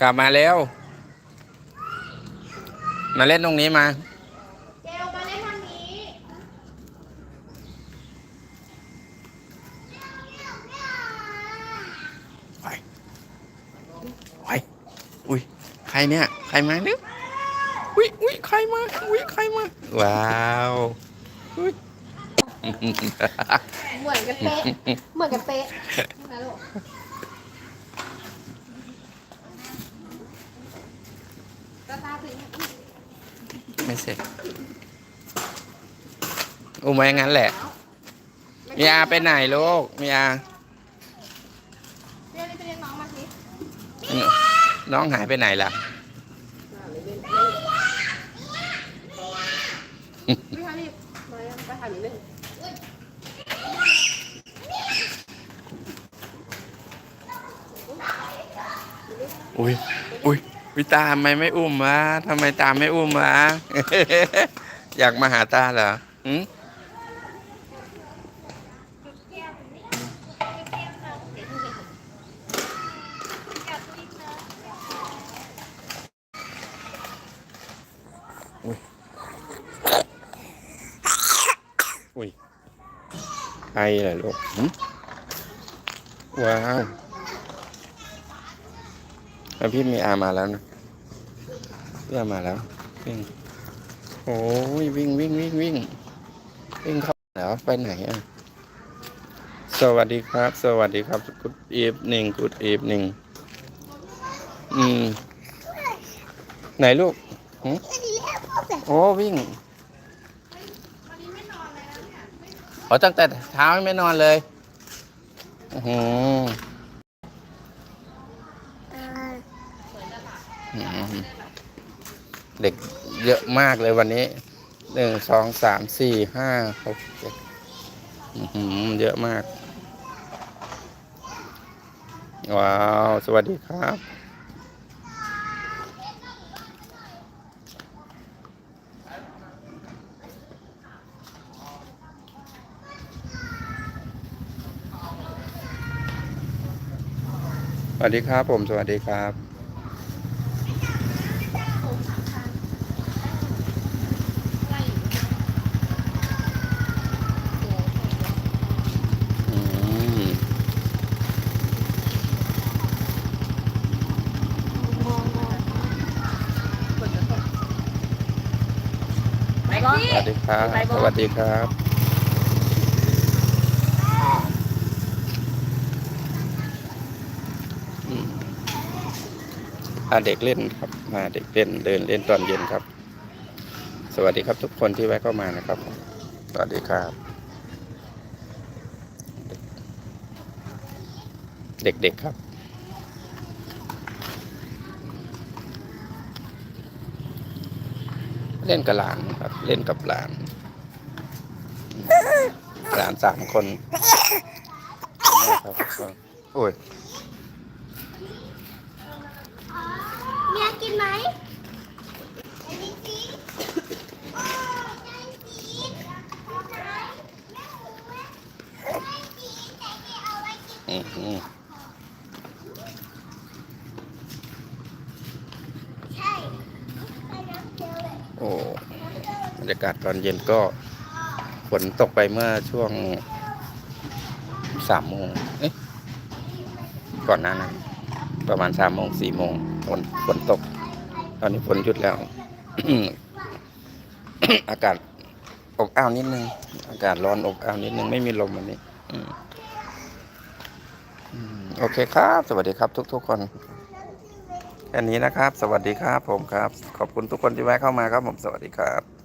กลับมาเร็วมาเล่นตรงนี้มาเกลมาเล่นทางนี้ไปไปอุ้ยใครเนี่ย ใครมาเนี่ยอุ้ยอุ้ยใครมาอุ้ยใครมา ว้าวอุ้ยเหมือนกันเป๊ะ เหมือนกันเป๊ะนะลูก ตาตาถึง ไม่เสร็จ อุ้มไว้อย่างนั้นแหละ มีอาไปไหนลูก มีอาเรียกไปเรียกน้องมาสิน้องหายไปไหนล่ะพี่ฮารีบมายังไปถ่ายหนูเล่นอุ้ยอุ้ย วิตาทำไมไม่อุ้มวะทำไมตามไม่อุ้มวะ อยากมาหาตาเหรอหืมอุ้ย อุ้ยใครเหรอลูกหืมว้าว แล้วพี่มีอามาแล้วนะพี่อามาแล้ว วิ่ง โอ้ยวิ่งวิ่งวิ่งวิ่งวิ่งเข้าแล้วไปไหนอะ สวัสดีครับ สวัสดีครับ Good evening Good evening อืม ไหนลูกโอ้วิ่งอ๋อตั้งแต่เช้าไม่นอนเลย อือหือ อืม เด็กเยอะมากเลยวันนี้หนึ่งสองสามสี่ห้าหกเจ็ดเยอะมาก ว้าว สวัสดีครับสวัสดีครับผม สวัสดีครับ อืม ไป ก่อนสวัสดีครับ สวัสดีครับอืมพาเด็กเล่นครับ มาเด็กเล่นเดินเล่นตอนเย็นครับ สวัสดีครับทุกคนที่แวะเข้ามานะครับ สวัสดีครับ เด็กๆครับ เล่นกับหลานครับ เล่นกับหลาน หลานสามคนครับโอ้ยเมียกินไหมอืมอืมโอ้บ รยากาศตอนเย็นก็ฝนตกไปเมื่อช่วงสามโมงเอ๊ะก่อนหน้านั้นประมาณสามโมงสี่โมงฝนฝนตก ตอนนี้ฝนหยุดแล้ว อากาศอบอ้าวนิดนึง อากาศร้อนอบอ้าวนิดนึง ไม่มีลมวันนี้โอเคครับ สวัสดีครับ ทุก ๆ คนแค่นี้นะครับ สวัสดีครับผมครับ ขอบคุณทุกคนที่แวะเข้ามาครับผมสวัสดีครับ